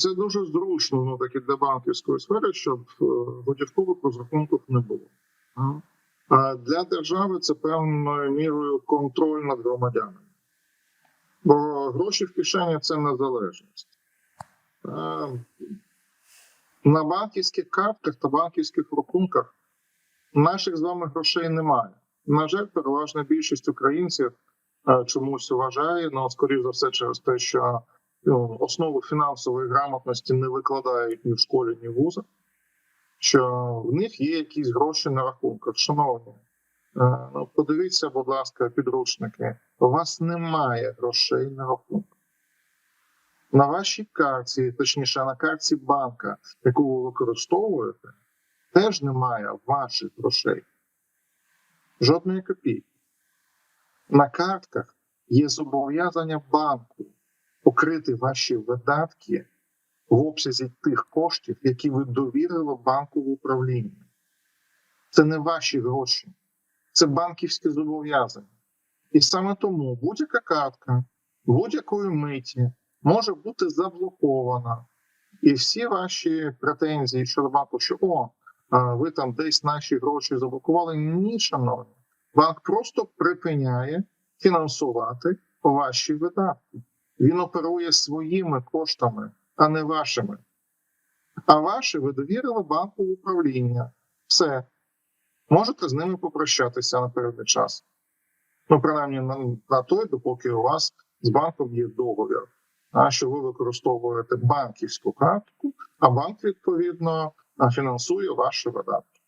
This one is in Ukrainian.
Це дуже зручно ну, таки для банківської сфери, щоб е, готівкових розрахунків не було. А для держави це певною мірою контроль над громадянами. Бо гроші в кишені це незалежність. Е, На банківських картках та банківських рахунках наших з вами грошей немає. На жаль, переважна більшість українців е, чомусь вважає, ну, скоріш за все, через те, що ну, основу фінансової грамотності не викладають ні в школі, ні в вузах, що в них є якісь гроші на рахунках. Шановні, е, ну, подивіться, будь ласка, підручники. У вас немає грошей на рахунках. На вашій карті, точніше, на карті банка, яку ви використовуєте, теж немає ваших грошей. Жодної копійки. На картках є зобов'язання банку покрити ваші видатки в обсязі тих коштів, які ви довірили банку в управління. Це не ваші гроші, це банківські зобов'язання. І саме тому будь-яка картка будь-якої миті може бути заблокована. І всі ваші претензії щодо банку, що о, ви там десь наші гроші заблокували. Ні, шановні. Банк просто припиняє фінансувати ваші видатки. Він оперує своїми коштами, а не вашими. А ваші ви довірили банку управління. Все. Можете з ними попрощатися на певний час. Ну, принаймні, на, на той, допоки у вас з банком є договір, а що ви використовуєте банківську картку, а банк, відповідно, фінансує ваші видатки.